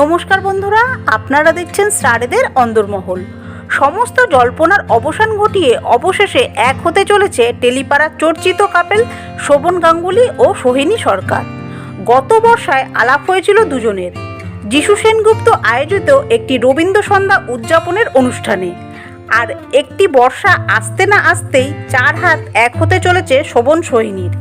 নমস্কার বন্ধুরা, আপনারা দেখছেন স্টারেদের অন্দরমহল। সমস্ত জল্পনার অবসান ঘটিয়ে অবশেষে এক হতে চলেছে টেলিপাড়ার চর্চিত কাপেল, শোভন গাঙ্গুলি ও সোহিনী সরকার। গত বর্ষায় আলাপ হয়েছিল দুজনের। যিশু সেনগুপ্ত আয়োজিত একটি রবীন্দ্র সন্ধ্যা উদযাপনের অনুষ্ঠানে। আর একটি বর্ষা আসতে না আসতেই চার হাত এক হতে চলেছে শোভন সোহিনীর।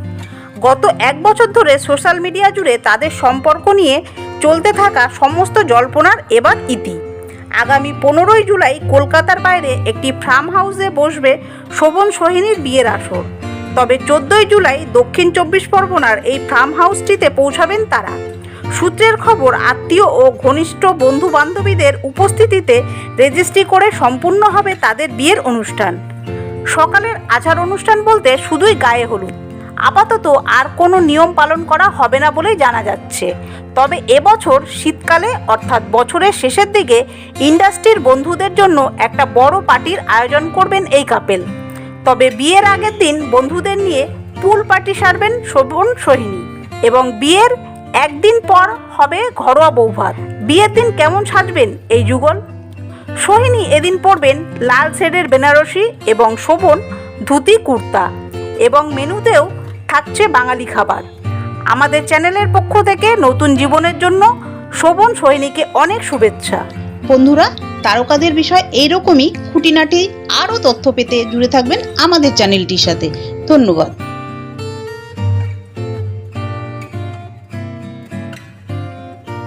গত এক বছর ধরে সোশ্যাল মিডিয়া জুড়ে তাদের সম্পর্ক নিয়ে চলতে থাকা সমস্ত জল্পনার এবার ইতি। আগামী পনেরোই জুলাই কলকাতার বাইরে একটি ফার্ম হাউসে বসবে শোভন সোহিনীর বিয়ের আসর। তবে চোদ্দোই জুলাই দক্ষিণ চব্বিশ পরগনার এই ফার্ম হাউসটিতে পৌঁছাবেন তারা। সূত্রের খবর, আত্মীয় ও ঘনিষ্ঠ বন্ধু বান্ধবীদের উপস্থিতিতে রেজিস্ট্রি করে সম্পূর্ণ হবে তাদের বিয়ের অনুষ্ঠান। সকালের আচার অনুষ্ঠান বলতে শুধুই গায়ে হলুদ। আপাতত আর কোনো নিয়ম পালন করা হবে না বলেই জানা যাচ্ছে। তবে এবছর শীতকালে, অর্থাৎ বছরের শেষের দিকে, ইন্ডাস্ট্রির বন্ধুদের জন্য একটা বড় পার্টির আয়োজন করবেন এই কাপেল। তবে বিয়ের আগের দিন বন্ধুদের নিয়ে পুল পার্টি সারবেন শোভন সোহিনী। এবং বিয়ের একদিন পর হবে ঘরোয়া বৌভাত। বিয়ের দিন কেমন সাজবেন এই যুগল? সোহিনী এদিন পরবেন লাল শেডের বেনারসি এবং শোভন ধুতি কুর্তা। এবং মেনুতেও থাকছে বাঙালি খাবার। আমাদের চ্যানেলের পক্ষ থেকে নতুন জীবনের জন্য শোভন সৈনিকে অনেক শুভেচ্ছা। বন্ধুরা, তারকাদের বিষয় এইরকমই, খুঁটিনাটি আরও তথ্য পেতে জুড়ে থাকবেন আমাদের চ্যানেলটির সাথে। ধন্যবাদ।